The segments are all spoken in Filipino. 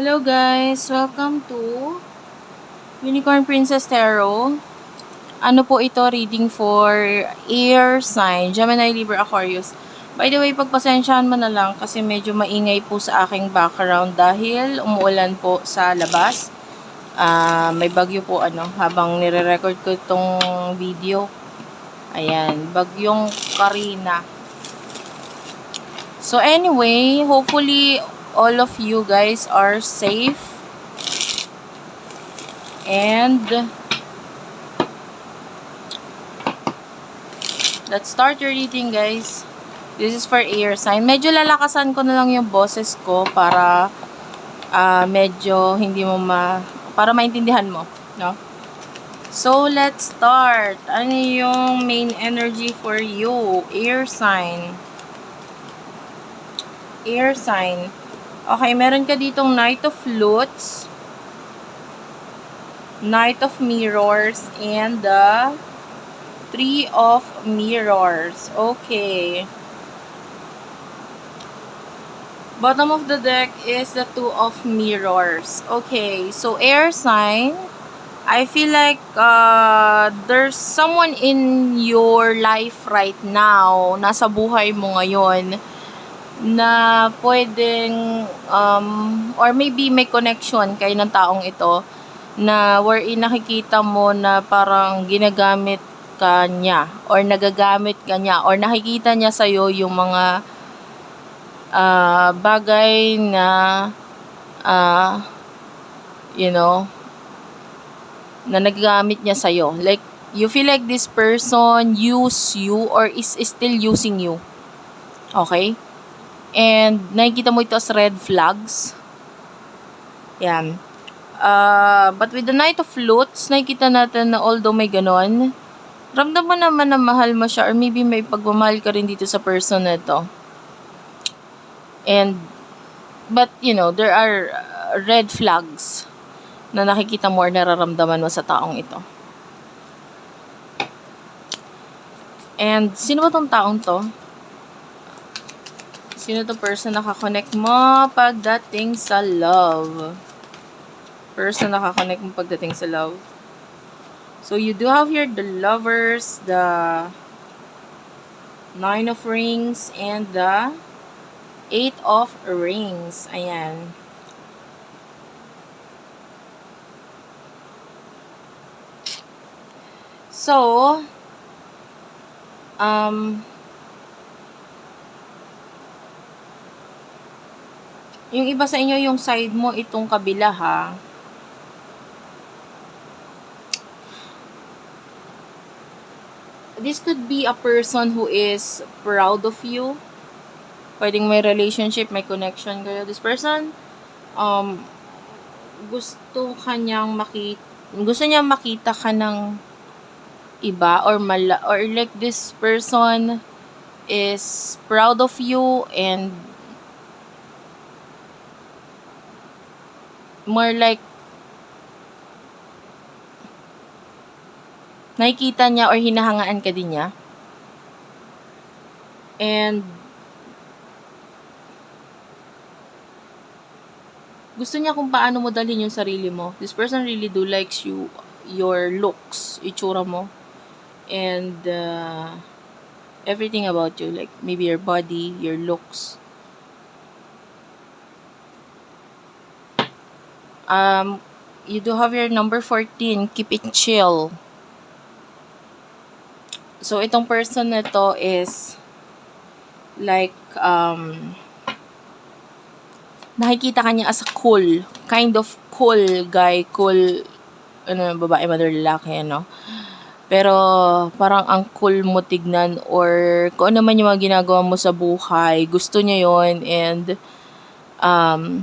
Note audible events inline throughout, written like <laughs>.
Hello guys! Welcome to Unicorn Princess Tarot. Ano po ito? Reading for air sign, Gemini, Libra, Aquarius. By the way, pagpasensyahan mo na lang kasi medyo maingay po sa aking background dahil umuulan po sa labas. Ah, may bagyo po ano, habang nire-record ko itong video. Ayan, bagyong Karina. So anyway, hopefully all of you guys are safe. And let's start your reading guys. This is for air sign. Medyo lalakasan ko na lang yung boses ko para ah, medyo hindi mo ma para maintindihan mo, no? So, let's start. Ano yung main energy for you? Air sign. Air sign. Okay, meron ka ditong Knight of Flutes, Knight of Mirrors, and the Three of Mirrors. Okay. Bottom of the deck is the Two of Mirrors. Okay, so air sign. I feel like uh, there's someone in your life right now, nasa buhay mo ngayon, na pwedeng, um, or maybe may connection kay ng taong ito, na wherein nakikita mo na parang ginagamit ka niya, or nagagamit ka niya, or nakikita niya sa'yo yung mga uh, bagay na, uh, you know, na nagagamit niya sa'yo. Like, you feel like this person use you or is, is still using you. Okay? And, nakikita mo ito as red flags. Yan. Uh, but with the Knight of Flutes, nakikita natin na although may ganon, ramdam mo naman na mahal mo siya or maybe may pagmamahal ka rin dito sa person na ito. And, but, you know, there are uh, red flags na nakikita mo or nararamdaman mo sa taong ito. And, sino ba tong taong to? Sino to person nakakonect mo pagdating sa love? Person nakakonect mo pagdating sa love. So, you do have here the lovers, the nine of rings, and the eight of rings. Ayan. So, um, yung iba sa inyo, yung side mo, itong kabila ha. This could be a person who is proud of you. Pwedeng may relationship, may connection kayo. This person, um, gusto kanyang makita, gusto niya makita ka ng iba or mala or like this person is proud of you and more like nakikita niya or hinahangaan ka din niya. And gusto niya kung paano mo dalhin yung sarili mo. This person really do likes you your looks itsura mo. And uh, everything about you like maybe your body your looks um you do have your number 14 keep it chill. So itong person na to is like um nakikita kanya as a cool kind of cool guy cool ano babae mother lalaki ano. Pero parang ang cool mo tignan or kung ano man yung mga ginagawa mo sa buhay, gusto niya yon and um,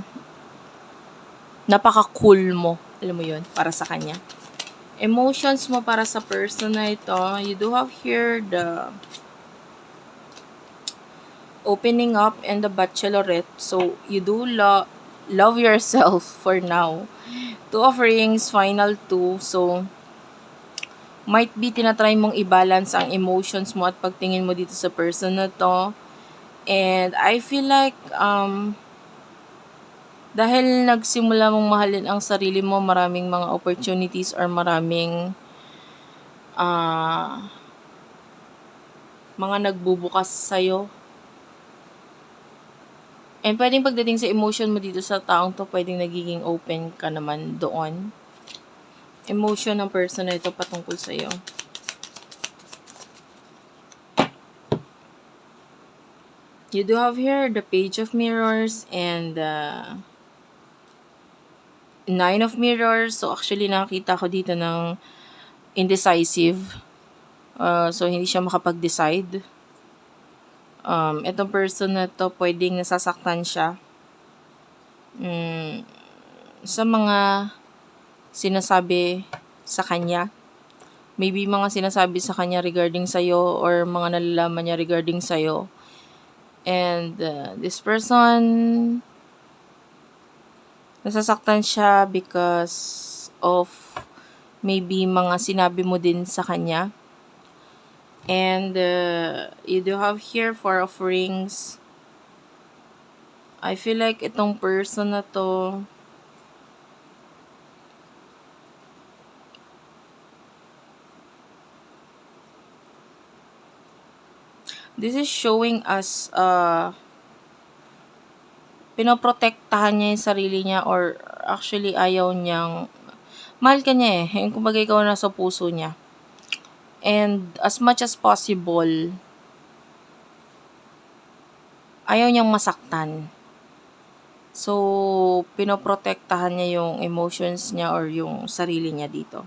napaka-cool mo. Alam mo yon para sa kanya. Emotions mo para sa person na ito, you do have here the opening up and the bachelorette. So, you do lo- love yourself <laughs> for now. Two of rings, final two. So, might be tinatry mong i-balance ang emotions mo at pagtingin mo dito sa person na to. And I feel like um, Dahil nagsimula mong mahalin ang sarili mo, maraming mga opportunities or maraming ah mga nagbubukas sa'yo. And pwedeng pagdating sa emotion mo dito sa taong to, pwedeng nagiging open ka naman doon. Emotion ng person na ito patungkol sa'yo. You do have here the page of mirrors and the nine of mirrors. So actually nakita ko dito ng indecisive. Uh, so hindi siya makapag-decide. Um, itong person na to pwedeng nasasaktan siya. Mm, sa mga sinasabi sa kanya. Maybe mga sinasabi sa kanya regarding sa'yo or mga nalalaman niya regarding sa'yo. And uh, this person, nasasaktan siya because of maybe mga sinabi mo din sa kanya. And uh, you do have here four of rings. I feel like itong person na to, this is showing us uh, pinoprotektahan niya yung sarili niya or actually ayaw niyang mahal ka niya eh. Yung kumbaga ikaw nasa puso niya. And as much as possible, ayaw niyang masaktan. So, pinoprotektahan niya yung emotions niya or yung sarili niya dito.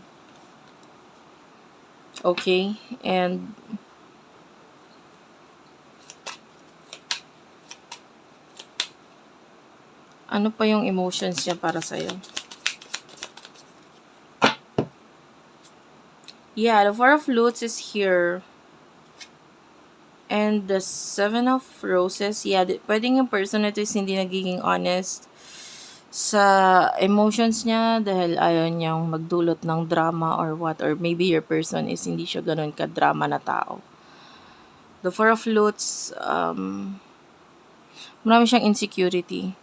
Okay? And ano pa yung emotions niya para sa'yo? Yeah, the Four of Flutes is here. And the Seven of Roses, yeah, pwedeng yung person ito is hindi nagiging honest sa emotions niya dahil ayaw niyang magdulot ng drama or what. Or maybe your person is hindi siya ganun ka-drama na tao. The Four of Flutes, um, marami siyang insecurity.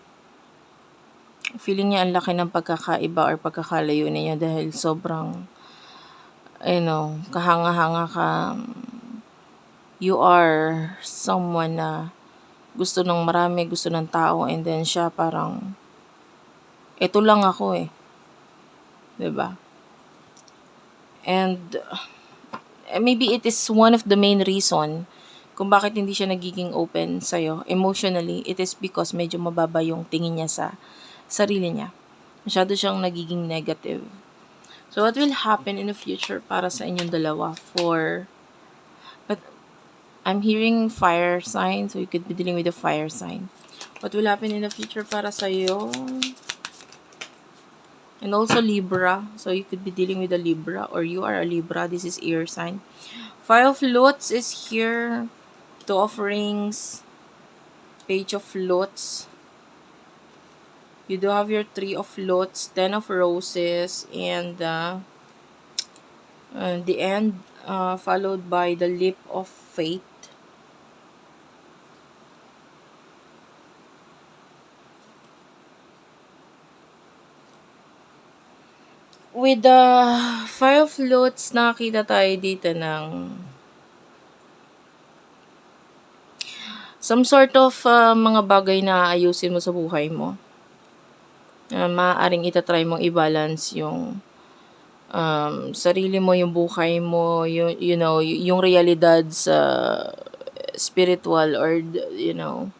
Feeling niya ang laki ng pagkakaiba or pagkakalayo niya dahil sobrang, you know, kahanga-hanga ka. You are someone na gusto ng marami, gusto ng tao, and then siya parang, ito lang ako eh. 'Di ba? And uh, maybe it is one of the main reason kung bakit hindi siya nagiging open sa'yo emotionally. It is because medyo mababa yung tingin niya sa sarili niya. Masyado siyang nagiging negative. So, what will happen in the future para sa inyong dalawa for... But, I'm hearing fire sign, so you could be dealing with a fire sign. What will happen in the future para sa iyo? And also Libra, so you could be dealing with a Libra or you are a Libra. This is air sign. Five of Lots is here. Two of Rings. Page of Lots. You do have your Three of Lots, Ten of Roses, and uh, uh, the end uh, followed by the Leap of Faith. With the Five of Lots, nakakita tayo dito ng some sort of uh, mga bagay na ayusin mo sa buhay mo. Uh, maaaring itatry mong i-balance yung um, sarili mo, yung buhay mo, you, you know, yung realidad sa spiritual or, you know,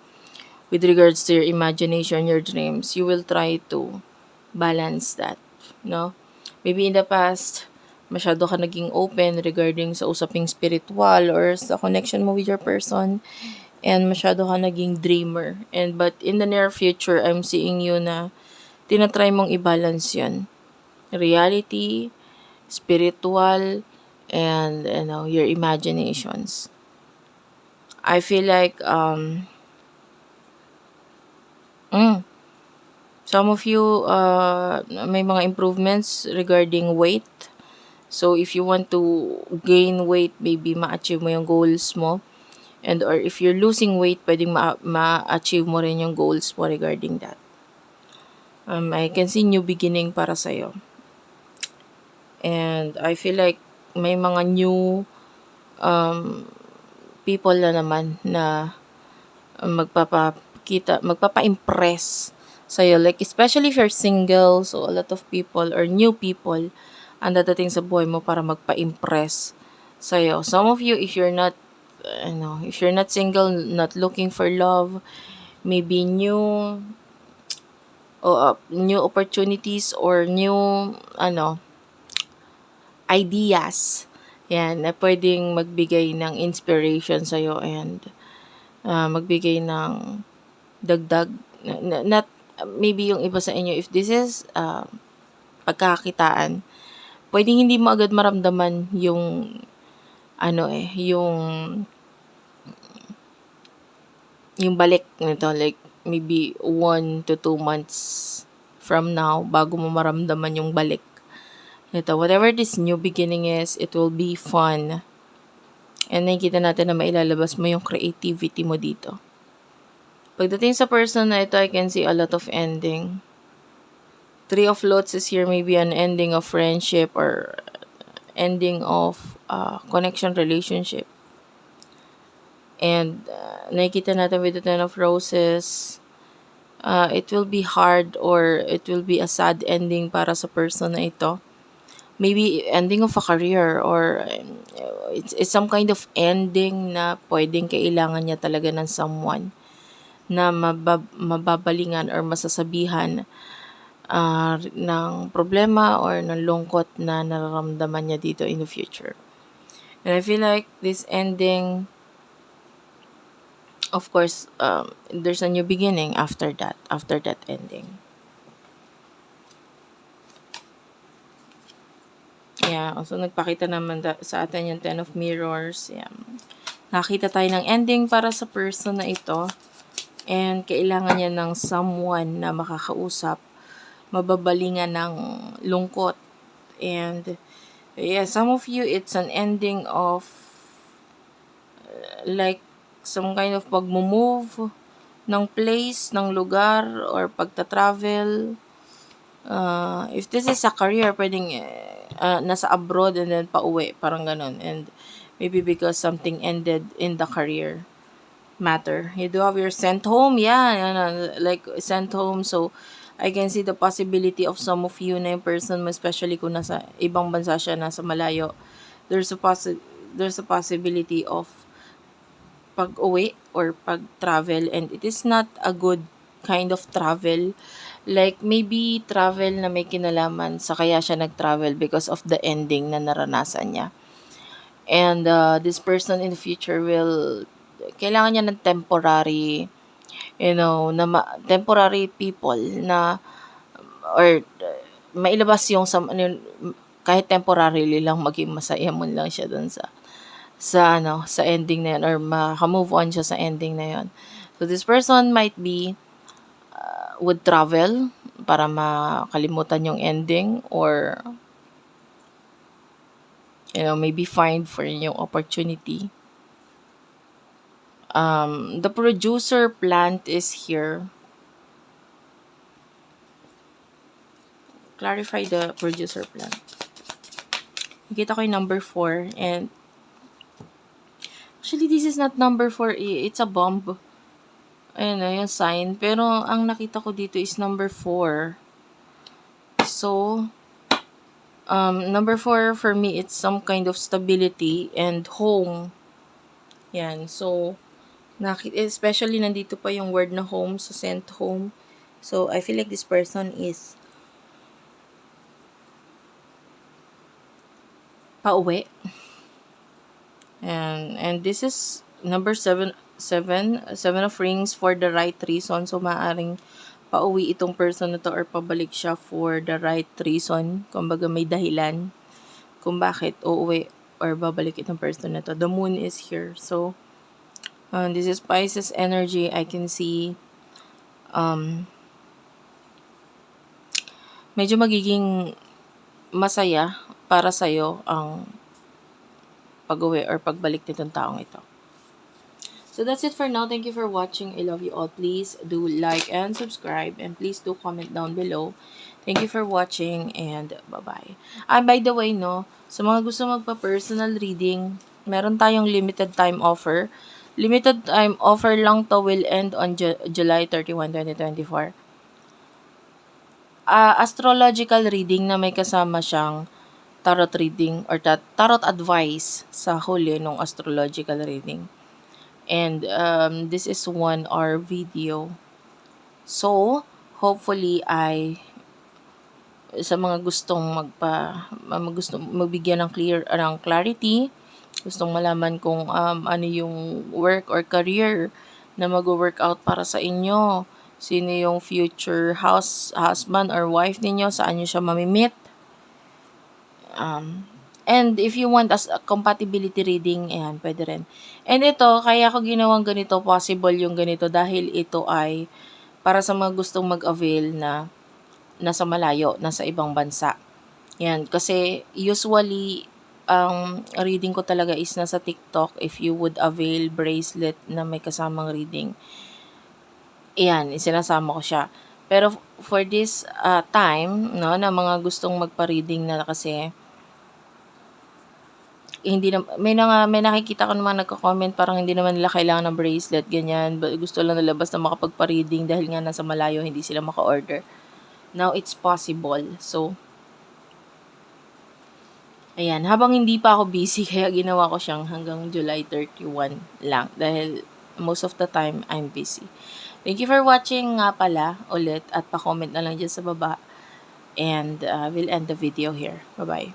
with regards to your imagination, your dreams, you will try to balance that, no? Maybe in the past, masyado ka naging open regarding sa usaping spiritual or sa connection mo with your person and masyado ka naging dreamer. And but in the near future, I'm seeing you na tinatry mong i-balance yun. Reality, spiritual, and you know, your imaginations. I feel like um mm, some of you uh, may mga improvements regarding weight. So if you want to gain weight, maybe ma-achieve mo yung goals mo. And or if you're losing weight, pwedeng ma- ma-achieve mo rin yung goals mo regarding that. Um, I can see new beginning para sa'yo. And I feel like may mga new um, people na naman na magpapakita, magpapa-impress sa'yo. Like, especially if you're single, so a lot of people or new people ang dadating sa buhay mo para magpa-impress sa'yo. Some of you, if you're not, ano, if you're not single, not looking for love, maybe new uh, new opportunities or new ano ideas. Yan na pwedeng magbigay ng inspiration sa iyo and uh, magbigay ng dagdag. Not maybe yung iba sa inyo if this is uh, pagkakakitaan pwedeng hindi mo agad maramdaman yung ano eh yung yung balik nito. Like maybe one to two months from now bago mo maramdaman yung balik. Nito whatever this new beginning is it will be fun. And nakikita natin na mailalabas mo yung creativity mo dito. Pagdating sa person na ito I can see a lot of ending. Three of lots is here maybe an ending of friendship or ending of uh, connection relationship. And uh, nakikita natin with the Ten of Roses, uh, it will be hard or it will be a sad ending para sa person na ito. Maybe ending of a career or um, it's, it's some kind of ending na pwedeng kailangan niya talaga ng someone na mabab- mababalingan or masasabihan uh, ng problema or ng lungkot na nararamdaman niya dito in the future. And I feel like this ending of course, um, there's a new beginning after that, after that ending. Yeah, so nagpakita naman da- sa atin yung Ten of Mirrors. Yeah. Nakita tayo ng ending para sa person na ito. And kailangan niya ng someone na makakausap, mababalingan ng lungkot. And yeah, some of you, it's an ending of uh, like some kind of pagmo-move ng place, ng lugar, or pagta-travel. Uh, if this is a career, pwedeng uh, nasa abroad and then pauwi, parang ganun. And maybe because something ended in the career matter. You do have your sent home, yeah, uh, like sent home. So, I can see the possibility of some of you na yung person mo, especially kung nasa ibang bansa siya, nasa malayo. There's a possi- there's a possibility of pag-uwi or pag-travel and it is not a good kind of travel. Like maybe travel na may kinalaman sa kaya siya nag-travel because of the ending na naranasan niya. And uh, this person in the future will kailangan niya ng temporary you know, na ma- temporary people na or uh, mailabas yung sa ano, kahit temporarily lang maging masaya mo lang siya dun sa sa ano, sa ending na yun or maka-move on siya sa ending na yun. So this person might be uh, would travel para makalimutan yung ending or you know, maybe find for yung opportunity. Um, the producer plant is here. Clarify the producer plant. Nakita ko yung number 4 and Actually, this is not number 4. eh, It's a bomb. Ayan na, yung sign. Pero, ang nakita ko dito is number 4. So, um, number 4 for me, it's some kind of stability and home. Yan. So, nakit especially nandito pa yung word na home, so sent home. So, I feel like this person is pauwi. And and this is number seven, seven, seven of rings for the right reason. So, maaring pauwi itong person na to or pabalik siya for the right reason. Kumbaga may dahilan kung bakit uuwi or babalik itong person na to. The moon is here. So, uh, this is Pisces energy. I can see um, medyo magiging masaya para sa'yo ang pag-uwi or pagbalik nitong taong ito. So that's it for now. Thank you for watching. I love you all. Please do like and subscribe and please do comment down below. Thank you for watching and bye-bye. Ah, by the way, no, sa mga gusto magpa-personal reading, meron tayong limited time offer. Limited time offer lang to will end on Ju- July 31, 2024. Ah, astrological reading na may kasama siyang tarot reading or ta- tarot advice sa huli ng astrological reading. And um, this is one hour video. So, hopefully ay sa mga gustong magpa mag gustong magbigyan ng clear ng clarity, gustong malaman kung um, ano yung work or career na mag-work out para sa inyo. Sino yung future house husband or wife ninyo, saan nyo siya mamimit. Um, and if you want as a compatibility reading, ayan, pwede rin. And ito, kaya ko ginawang ganito, possible yung ganito dahil ito ay para sa mga gustong mag-avail na nasa malayo, nasa ibang bansa. Yan, kasi usually, ang reading ko talaga is nasa TikTok if you would avail bracelet na may kasamang reading. Ayan, sinasama ko siya. Pero for this uh, time, no, na mga gustong magpa-reading na kasi hindi na, may na, may nakikita ko naman nagko-comment parang hindi naman nila kailangan ng bracelet ganyan. Ba- gusto lang nila basta makapagpa-reading dahil nga nasa malayo hindi sila maka-order. Now it's possible. So ayan. Habang hindi pa ako busy <laughs> kaya ginawa ko siyang hanggang July 31 lang. Dahil most of the time I'm busy. Thank you for watching nga pala ulit at pa-comment na lang dyan sa baba. And uh, we'll end the video here. Bye bye